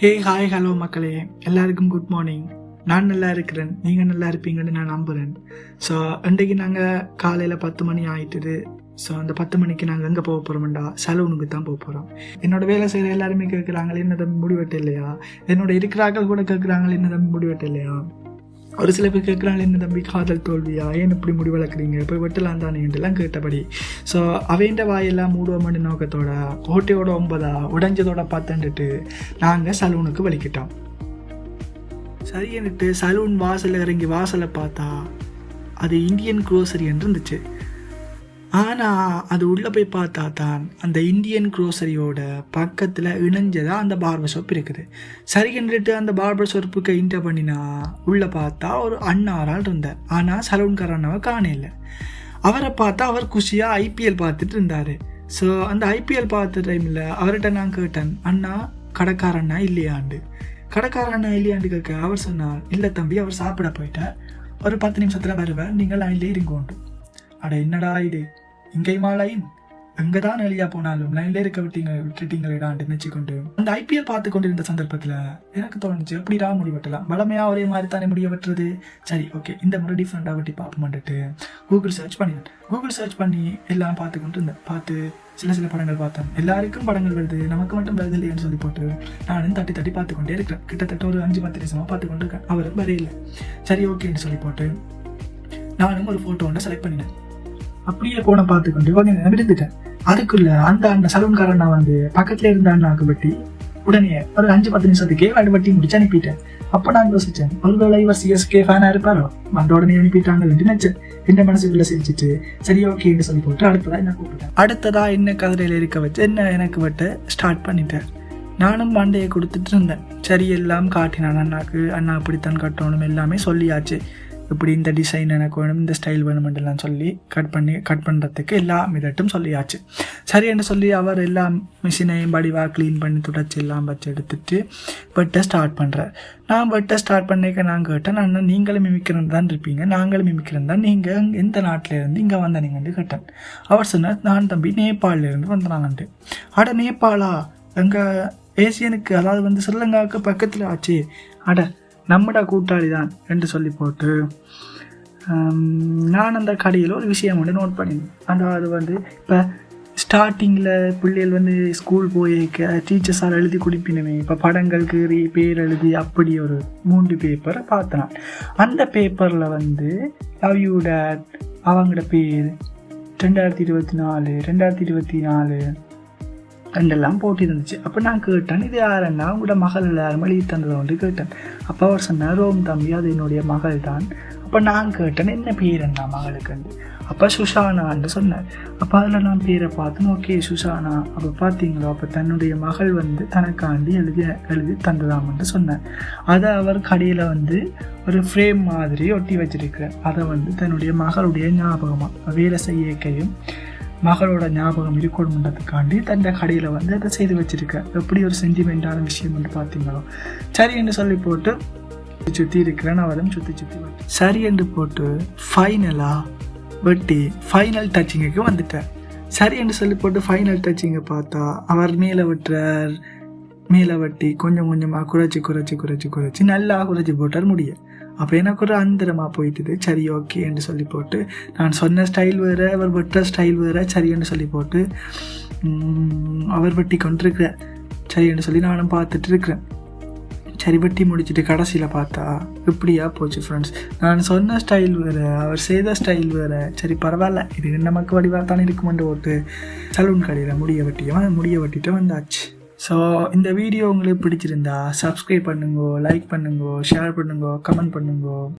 Hey hi hello மக்களே. எல்லாருக்கும் good morning நான் நல்லா இருக்கிறேன். நீங்கள் நல்லா இருப்பீங்கன்னு நான் நம்புகிறேன் ஸோ இன்றைக்கு நாங்கள் காலையில் பத்து மணி ஆயிட்டுது. ஸோ அந்த பத்து மணிக்கு நாங்கள் எங்கே போக போகிறோம்டா சலூனுக்கு தான் போக போகிறோம் என்னோட வேலை செய்கிற எல்லாருமே கேட்குறாங்களே என்ன தம்பி முடிவெட்டு இல்லையா? என்னோட இருக்கிறாக்கள் கூட கேட்குறாங்களே என்ன தம்பி முடிவெட்ட இல்லையா? ஒரு சில பேர் கேட்குறாங்க என்ன தம்பி காதல் தோல்வியா? ஏன் இப்படி முடிவளர்க்குறீங்க போய் வெட்டலாம் தானேன்றலாம் கேட்டபடி ஸோ அவைண்ட வாயெல்லாம் மூடுவோம்னு நோக்கத்தோட ஓட்டையோட ஒன்பதா உடைஞ்சதோட பார்த்துட்டு நாங்கள் சலூனுக்கு வலிக்கிட்டோம். சரின்னுட்டு சலூன் வாசலில் இறங்கி வாசலை பார்த்தா அது இந்தியன் க்ரோசரி என்று இருந்துச்சு. ஆனால் அது உள்ளே போய் பார்த்தா தான் அந்த இந்தியன் க்ரோசரியோட பக்கத்தில் இணைஞ்சதாக அந்த பார்பர் ஷாப் இருக்குது. சரி அந்த பார்பர் ஷாப்புக்கு இன்டர் பண்ணினா உள்ளே பார்த்தா ஒரு அண்ணாரால் இருந்தார். ஆனால் சலூன்காரனவை காணையில் அவரை பார்த்தா அவர் குஷியாக ஐபிஎல் பார்த்துட்டு இருந்தார். ஸோ அந்த ஐபிஎல் பார்த்த டைமில் அவர்கிட்ட நான் கேட்டேன் அண்ணா கடைக்காரண்ணா இல்லையாண்டு? கடைக்காரண்ணா இல்லையாண்டு கேட்க அவர் சொன்னார் இல்லை தம்பி அவர் சாப்பிட போயிட்டார். ஒரு பத்து நிமிஷத்தில் வருவேன் நீங்கள் லைன்லேயே இருங்கோண்டு. அட என்னடா இது? இங்கேயுமா லைன் எங்கே தான் எளியா போனாலும் லைன்ல இருக்க விட்டீங்க விட்டுட்டீங்களேடான்னு நினைச்சு கொண்டு அந்த ஐபிஎல் பார்த்து கொண்டிருந்த சந்தர்ப்பத்தில் எனக்கு தோணுச்சு எப்படிடா முடி வெட்டலாம் ஒரே மாதிரி தானே முடிய வெட்டுறது? சரி ஓகே இந்த முறை டிஃப்ரெண்டாக வெட்டி பார்ப்போம்ட்டு கூகுள் சர்ச் பண்ணிட்டேன் கூகுள் சர்ச் பண்ணி எல்லாம் பார்த்து கொண்டு இருந்தேன் பார்த்து சில சில படங்கள் பார்த்தேன். எல்லாருக்கும் படங்கள் வருது நமக்கு மட்டும் வருது இல்லையேன்னு சொல்லி போட்டு நானும் தட்டி தட்டி பார்த்து கொண்டே இருக்கிறேன். கிட்டத்தட்ட ஒரு அஞ்சு பத்து நிமிஷமாக பார்த்து கொண்டு இருக்கேன் அவரும் வரையில சரி ஓகேன்னு சொல்லி போட்டு நானும் ஒரு ஃபோட்டோ ஒன்று செலக்ட் பண்ணினேன். அப்படியே போன பார்த்துக்கொண்டு கொஞ்சம் நேரம் அதுக்குள்ள அந்த அந்த சலூன்காரன் நான் வந்து பக்கத்துல இருந்த அண்ணாக்கு வெட்டி உடனே ஒரு அஞ்சு பத்து நிமிஷத்துக்கே வாடி வட்டி முடிச்சு அனுப்பிட்டேன். அப்போ நான் யோசிச்சேன் ஒருவேளை இவர் சிஎஸ்கே ஃபேனா இருப்பாரோ? வந்த உடனே அனுப்பிட்டாங்க நினைச்சேன். என்ன மனசுக்குள்ள செஞ்சுட்டு சரி ஓகேன்னு சொல்லி போட்டு அடுத்ததா என்ன கூப்பிட்டேன். அடுத்ததா என்ன கதிரையில் இருக்க வச்சு என்ன எனக்கு விட்டு ஸ்டார்ட் பண்ணிட்டேன். நானும் மண்டையை கொடுத்துட்டு இருந்தேன். சரி எல்லாம் காட்டினான் அண்ணாக்கு. அண்ணா அப்படித்தான் கட்டணும் எல்லாமே சொல்லியாச்சு. இப்படி இந்த டிசைன் எனக்கு வேணும் இந்த ஸ்டைல் வேணுமென்றலாம் சொல்லி கட் பண்ணி கட் பண்ணுறதுக்கு எல்லா மிதட்டும் சொல்லியாச்சு. சரி என்று சொல்லி அவர் எல்லா மிஷினையும் படிவாக க்ளீன் பண்ணி துடைச்சி எல்லாம் வச்சு எடுத்துட்டு வெட்ட ஸ்டார்ட் பண்ணுறார் நான் வெட்ட ஸ்டார்ட் பண்ணிக்க நான் கேட்டேன் அண்ணன் நீங்களும் மிமிக்கிறது தான் இருப்பீங்க. நாங்களும் மிமிக்கிறது தான். நீங்கள் எந்த நாட்டிலேருந்து இங்கே வந்த வந்தீங்கன்னு கேட்டேன். அவர் சொன்னார் நான் தம்பி நேபாளிலேருந்து இருந்து அட நேபாளா? எங்கள் ஏசியனுக்கு அதாவது வந்து ஸ்ரீலங்காவுக்கு பக்கத்தில் ஆச்சு. அட நம்மட கூட்டாளி தான் என்று சொல்லி போட்டு நான் அந்த கடையில் ஒரு விஷயம் ஒன்று நோட் பண்ணியிருந்தேன் அதாவது வந்து இப்போ ஸ்டார்டிங்கில் பிள்ளைகள் வந்து ஸ்கூல் போயிருக்க டீச்சர்ஸால் எழுதி குடிப்பினுமே. இப்போ படங்கள் கீறி பேர் எழுதி அப்படி ஒரு மூன்று பேப்பரை பார்த்தேன் அந்த பேப்பரில் வந்து லவ் யூ டேட் அவங்களோட பேர் ரெண்டாயிரத்தி இருபத்தி நாலு ரெண்டாயிரத்தி இருபத்தி நாலு ரெண்டெல்லாம் போட்டிருந்துச்சு. அப்போ நான் கேட்டேன் இது யாருன்னா? உங்களோட மகள் யாரும் எழுதி தந்ததை வந்து கேட்டேன். அப்போ அவர் சொன்னார் ரோம் தம்பி அது என்னுடைய மகள் தான். அப்போ நான் கேட்டேன் என்ன பேர் என்ன மகளுக்குண்டு அப்போ சுஷானான்னு சொன்னார். அப்போ அதில் நான் பேரை பார்த்தேன் ஓகே சுஷானா. அப்போ பார்த்தீங்களோ அப்போ தன்னுடைய மகள் வந்து தனக்காண்டி எழுதி எழுதி தந்ததாம்னு சொன்னார். அதை அவர் கடையில் வந்து ஒரு ஃப்ரேம் மாதிரி ஒட்டி வச்சிருக்கிறார். அதை வந்து தன்னுடைய மகளுடைய ஞாபகமாக வேலை செய்யக்கையும் மகளோட ஞாபகம் இருக்கணுன்றதுக்காண்டி தன் கடையில் வந்து அதை செய்து வச்சிருக்க. எப்படி ஒரு சென்டிமெண்டான விஷயம் வந்து பார்த்தீங்களோ? சரி என்று சொல்லி போட்டு சுற்றி இருக்கிறேன் அவரும் சுற்றி சுற்றி சரி என்று போட்டு ஃபைனலாக வெட்டி ஃபைனல் டச்சிங்குக்கு வந்துட்டேன். சரி என்று சொல்லி போட்டு ஃபைனல் டச்சிங்கை பார்த்தா அவர் மேலே விட்டுறார். மேலே வெட்டி கொஞ்சம் கொஞ்சமாக குறைச்சி குறைச்சி குறைச்சி குறைச்சி நல்லா குறைச்சி போட்டார் முடிய அப்போ எனக்கு ஒரு அந்தரமாக போயிட்டுது. சரி ஓகே என்று சொல்லி போட்டு நான் சொன்ன ஸ்டைல் வேறு அவர் வெட்டுற ஸ்டைல் வேறு சரி என்று சொல்லி போட்டு அவர் வெட்டி கொண்டிருக்கிறார். சரி என்று சொல்லி நானும் பார்த்துட்டு இருக்கிறேன். சரி வெட்டி முடிச்சுட்டு கடைசியில் பார்த்தா இப்படியா போச்சு ஃப்ரெண்ட்ஸ் நான் சொன்ன ஸ்டைல் வேறு அவர் செய்த ஸ்டைல் வேறு. சரி பரவாயில்ல. இது நமக்கு வடிவாக தானே இருக்குமென்று ஓட்டு சலூன் கடையில் முடிய வெட்டியும் முடிய வெட்டிட்டு வந்தாச்சு. ஸோ இந்த வீடியோ உங்களுக்கு பிடிச்சிருந்தா சப்ஸ்கிரைப் பண்ணுங்க லைக் பண்ணுங்க ஷேர் பண்ணுங்க கமெண்ட் பண்ணுங்க.